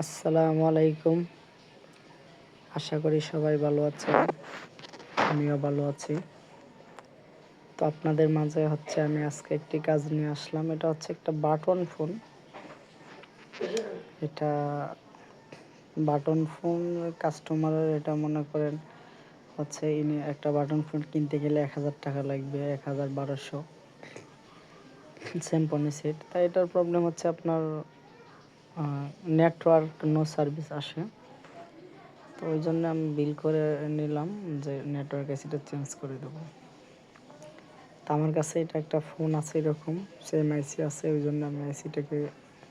আসসালামু আলাইকুম। আশা করি সবাই ভালো আছেন। আমিও ভালো আছি। তো আপনাদের মাঝে হচ্ছে আমি আজকে একটি কাজ নিয়ে আসলাম। এটা হচ্ছে একটা বাটন ফোন। এটা বাটন ফোন কাস্টমারের এটা মনে করেন হচ্ছে ইনি একটা বাটন ফোন কিনতে গেলে এক হাজার টাকা লাগবে, এক হাজার বারোশো। স্যামপনি সেট তাই এটার প্রবলেম হচ্ছে আপনার নেটওয়ার্ক নো সার্ভিস আসে। তো ওই জন্য আমি বিল করে নিলাম যে নেটওয়ার্ক এসিটা চেঞ্জ করে দেবো। তো আমার কাছে এটা একটা ফোন আছে এরকম সেম আইসি আছে, ওই জন্য আমি আইসিটাকে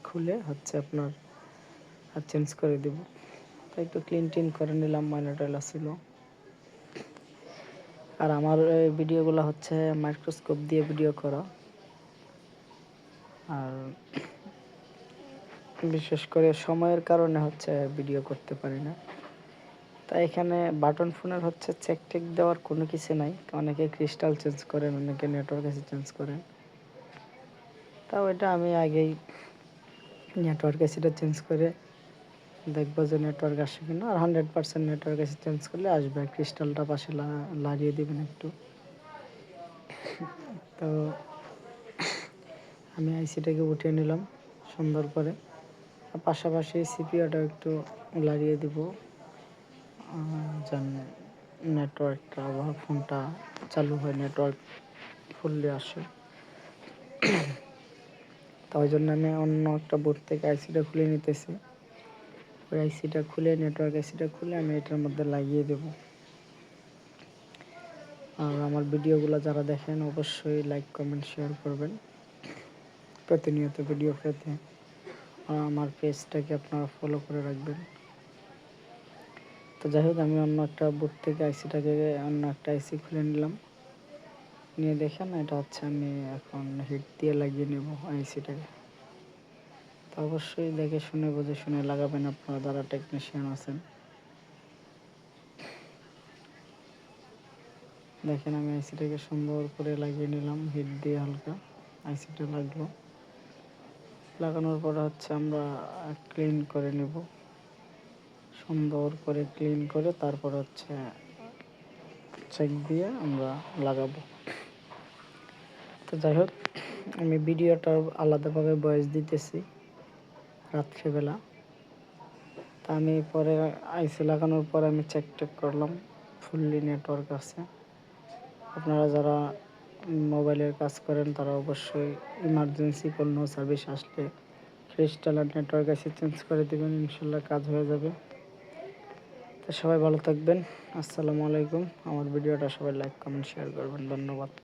খুলে হচ্ছে আপনার চেঞ্জ করে দেব। তো একটু ক্লিন টিন করে নিলাম ময়লা টয়লা ছিল আর আমার ভিডিওগুলো হচ্ছে মাইক্রোস্কোপ দিয়ে ভিডিও করা। আর বিশেষ করে সময়ের কারণে হচ্ছে ভিডিও করতে পারি না। তাই এখানে বাটন ফোনের হচ্ছে চেক টেক দেওয়ার কোনো কিছু নাই। অনেকে ক্রিস্টাল চেঞ্জ করেন, অনেকে নেটওয়ার্ক এসে চেঞ্জ করেন। তাও এটা আমি আগেই নেটওয়ার্ক এসিটা চেঞ্জ করে দেখব যে নেটওয়ার্ক আসে কিনা। আর হান্ড্রেড পার্সেন্ট নেটওয়ার্ক এসে চেঞ্জ করলে আসবে। ক্রিস্টালটা পাশে লাগিয়ে দেবেন একটু। তো আমি আইসিটাকে উঠিয়ে নিলাম সুন্দর করে। পাশাপাশি সিপিওটা একটু লাগিয়ে দিব। যেন নেটওয়ার্কটা বা ফোনটা চালু হয় নেটওয়ার্ক ফুললি আসে। তাই জন্য আমি অন্য একটা বোর্ড থেকে আইসিটা খুলে নিতেছি। ওই আইসিটা খুলে নেটওয়ার্ক আইসিটা খুলে আমি এটার মধ্যে লাগিয়ে দেব। আর আমার ভিডিওগুলো যারা দেখেন, অবশ্যই লাইক কমেন্ট শেয়ার করবেন। প্রতিনিয়ত ভিডিও পেতে। আমার পেজটাকে আপনারা ফলো করে রাখবেন। তো যাই হোক, আমি অন্য একটা বুথ থেকে আইসিটাকে অন্য একটা আইসি খুলে নিলাম। নিয়ে দেখেন, এটা হচ্ছে আমি এখন হিট দিয়ে লাগিয়ে নেব আইসিটাকে তো অবশ্যই দেখে শুনে, বুঝে শুনে লাগাবেন আপনারা যারা টেকনিশিয়ান আছেন। দেখেন, আমি আইসিটাকে সুন্দর করে লাগিয়ে নিলাম হিট দিয়ে হালকা। আইসিটা লাগল। লাগানোর পর হচ্ছে আমরা ক্লিন করে নেব। সুন্দর করে ক্লিন করে তারপর হচ্ছে চেক দিয়ে আমরা লাগাবো। তো যাই হোক, আমি ভিডিওটা আলাদাভাবে বয়স দিতেছি রাত্রিবেলা তা আমি পরে আইসি লাগানোর পরে আমি চেক টেক করলাম। ফুললি নেটওয়ার্ক আছে। আপনারা যারা মোবাইলের কাজ করেন, তারা অবশ্যই ইমার্জেন্সি কোনো সার্ভিস আসলে ক্রিস্টাল আর নেটওয়ার্ক এসে চেঞ্জ করে দেবেন, ইনশাল্লাহ কাজ হয়ে যাবে। তো সবাই ভালো থাকবেন, আসসালামু আলাইকুম। আমার ভিডিওটা সবাই লাইক কমেন্ট শেয়ার করবেন। ধন্যবাদ।